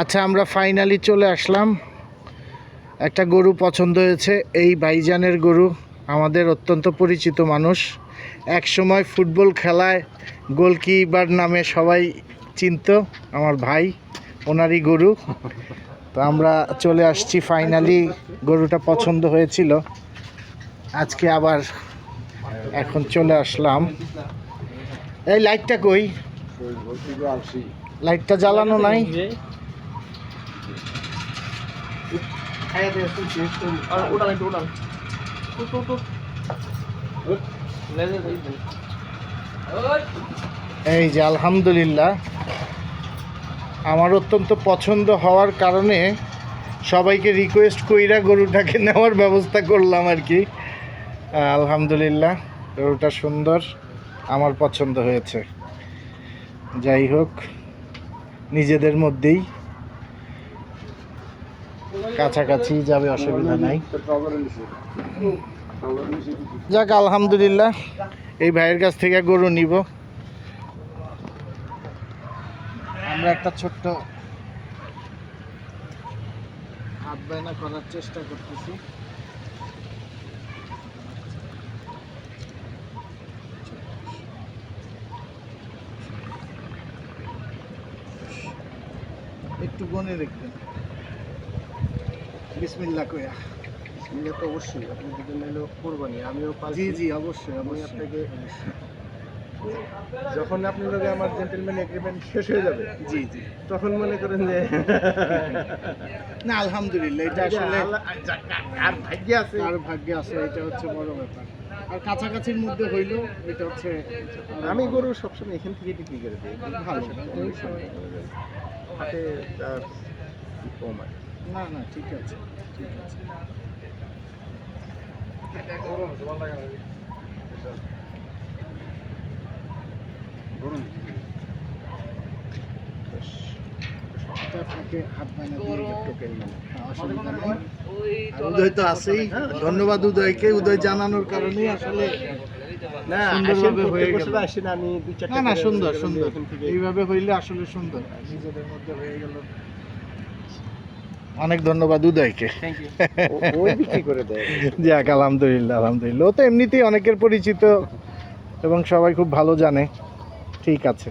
আচ্ছা আমরা ফাইনালি চলে আসলাম। একটা গরু পছন্দ হয়েছে এই ভাইজানের গরু আমাদের অত্যন্ত পরিচিত মানুষ। এক সময় ফুটবল খেলায় গোলকিপার নামে সবাই চিনত আমার ভাই ওনারই গরু। তো আমরা চলে আসছি ফাইনালি গরুটা পছন্দ হয়েছিল। আজকে আবার এখন চলে আসলাম। এই লাইটটা কই? লাইটটা জ্বালানো নাই? এই যে আলহামদুলিল্লাহ, আমার অত্যন্ত পছন্দ হওয়ার কারণে সবাইকে রিকোয়েস্ট কইরা গরুটাকে নেওয়ার ব্যবস্থা করলাম আর কি। আলহামদুলিল্লাহ, গরুটা সুন্দর, আমার পছন্দ হয়েছে। যাই হোক, নিজেদের মধ্যেই কাছাকাছি যাবে, অসুবিধা নাই। যাক, আলহামদুলিল্লাহ, এই ভাইয়ের কাছ থেকে গরু নিব। আমরা একটা ছোট্ট হাত বায়না করার চেষ্টা করতেছি। একটু গনে দেখবেন। বিসমিল্লা কয়া এটা তো অবশ্যই আপনি যদি নিলো কোরবানি আমিও জি জি অবশ্যই আমি আপনাকে যখন আপনার লগে আমার জেন্টেলম্যান এগ্রিমেন্ট শেষ হয়ে যাবে জি জি। তখন মনে করেন যে না আলহামদুলিল্লাহ এটা আসলে আর ভাগ্য আছে? আর ভাগ্য আছে এটা হচ্ছে বড় ব্যাপার। আর কাছাকাছির মধ্যে হইল এটা হচ্ছে আমি গরু সবসময় এখান থেকে বিক্রি করে দিই ভালো। হাতে কম আছে না না ঠিক আছে ঠিক আছে। আপনাকে হাত দিয়ে মানে হ্যাঁ, অসুবিধা নেই। উদয় তো আছেই। ধন্যবাদ উদয়কে। উদয় জানানোর কারণেই আসলে না না সুন্দর সুন্দর। এইভাবে হইলে আসলে সুন্দর। নিজেদের মধ্যে হয়ে গেল অনেক ধন্যবাদ উদয়কে। যাক আলহামদুলিল্লাহ আলহামদুলিল্লাহ। ও তো এমনিতেই অনেকের পরিচিত এবং সবাই খুব ভালো জানে। ঠিক আছে।